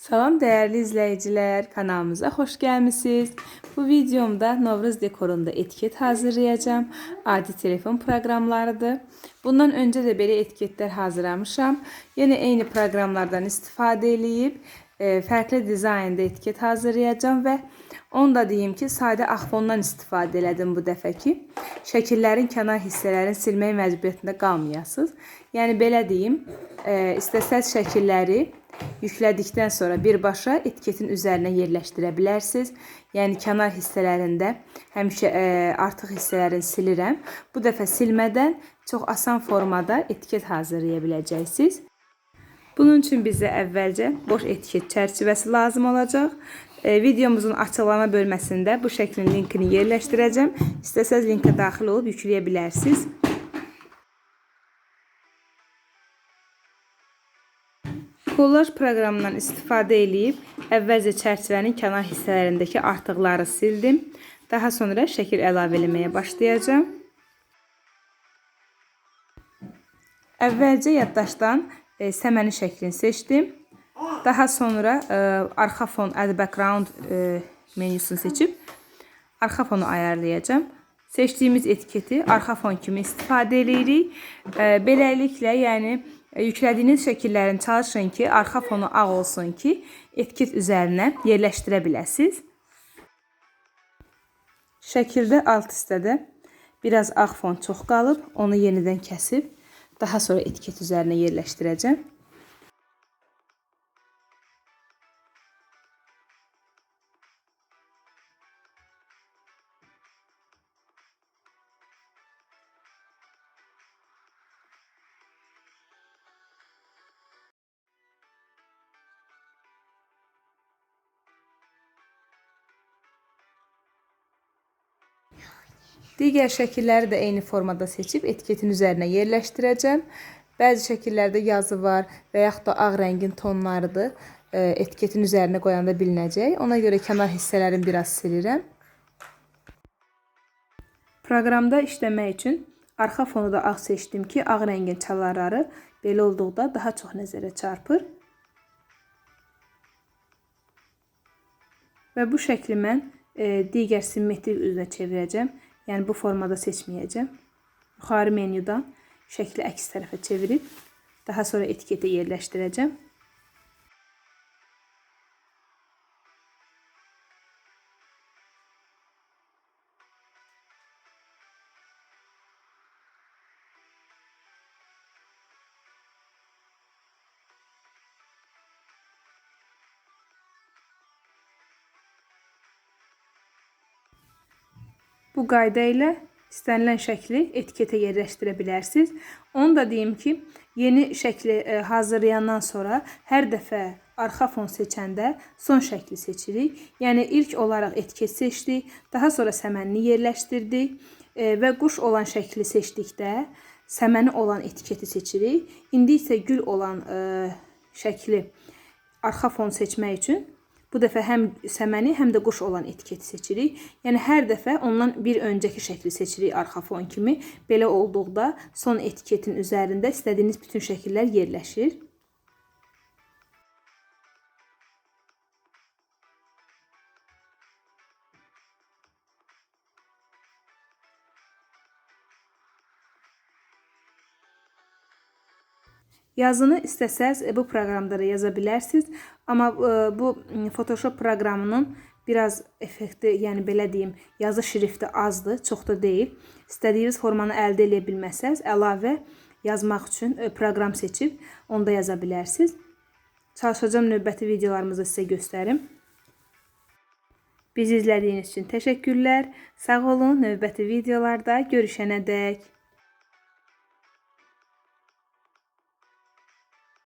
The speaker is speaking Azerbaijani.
Salam dəyərli izləyicilər, kanalımıza xoş gəlmisiniz. Bu videomda Novruz dekorunda etiket hazırlayacağam. Adi telefon proqramlarıdır. Bundan öncə də belə etiketlər hazırlamışam. Yenə eyni proqramlardan istifadə edib e, fərqli dizaynda etiket hazırlayacağam və onu da deyim ki, sadə ağ fondan istifadə elədim bu dəfəki. Şəkillərin kənar hissələrini silmək məcburiyyətində qalmayasınız. Yəni belə deyim, e, istəsəz şəkilləri yüklədikdən sonra birbaşa etiketin üzərinə yerləşdirə bilərsiniz. Yəni kənar hissələrində həmişə ə, artıq hissələrini silirəm. Bu dəfə silmədən çox asan formada etiket hazırlaya biləcəksiniz. Bunun üçün bizə əvvəlcə boş etiket çərçivəsi lazım olacaq. E, videomuzun açıqlama bölməsində bu şəklin linkini yerləşdirəcəm. İstəsəz linkə daxil olub yükləyə bilərsiniz. Kollaj proqramından istifadə edib əvvəlcə çərçivənin kənar hissələrindəki artıqları sildim. Daha sonra şəkil əlavə eləməyə başlayacağam. Əvvəlcə yaddaşdan e, səməni şəklini seçdim. Daha sonra e, arxa fon add background e, menüsünü seçib arxa fonu ayarlayacağam. Seçdiyimiz etiketi arxa fon kimi istifadə edirik. E, beləliklə, yəni yüklədiyiniz şəkillərin çalışın ki, arxa fonu ağ olsun ki, etiket üzərinə yerləşdirə biləsiniz. Şəkildə alt hissədə biraz ağ fon çox qalıb, onu yenidən kəsib daha sonra etiket üzərinə yerləşdirəcəm. Digər şəkilləri də eyni formada seçib etiketin üzərinə yerləşdirəcəm. Bəzi şəkillərdə yazı var və yaxud da ağ rəngin tonlarıdır. E, etiketin üzərinə qoyanda bilinəcək. Ona görə kənar hissələrini biraz silirəm. Proqramda işləmək üçün arxa fonu da ağ seçdim ki, ağ rəngin çalarları belə olduqda daha çox nəzərə çarpır. Və bu şəkli mən e, digər simmetrik üzünə çevirəcəm. Yəni bu formada seçməyəcəm. Yuxarı menyudan şəkli əks tərəfə çevirib daha sonra etiketə yerləşdirəcəm. Bu qayda ilə istənilən şəkli etiketə yerləşdirə bilərsiniz. Onu da deyim ki, yeni şəkli e, hazırlayandan sonra hər dəfə arxa fon seçəndə son şəkli seçirik. Yəni ilk olaraq etiket seçdik, daha sonra səmənini yerləşdirdik e, və quş olan şəkli seçdikdə səməni olan etiketi seçirik. İndi isə gül olan e, şəkli arxa fon seçmək üçün bu dəfə həm səməni, həm də quş olan etiketi seçirik. Yəni hər dəfə ondan bir öncəki şəkli seçirik arxa fon kimi. Belə olduqda son etiketin üzərində istədiyiniz bütün şəkillər yerləşir. Yazını istəsəz e, bu proqramda da yaza bilərsiniz. Amma e, bu Photoshop proqramının biraz effekti, yəni belə deyim, yazı şrifti azdır, çox da deyil. İstədiyiniz formanı əldə edə bilməsəz, əlavə yazmaq üçün e, proqram seçib onda yaza bilərsiniz. Çalışacağım növbəti videolarımızda sizə göstərim. Bizi izlədiyiniz üçün təşəkkürlər. Sağ olun. Növbəti videolarda görüşənə dək.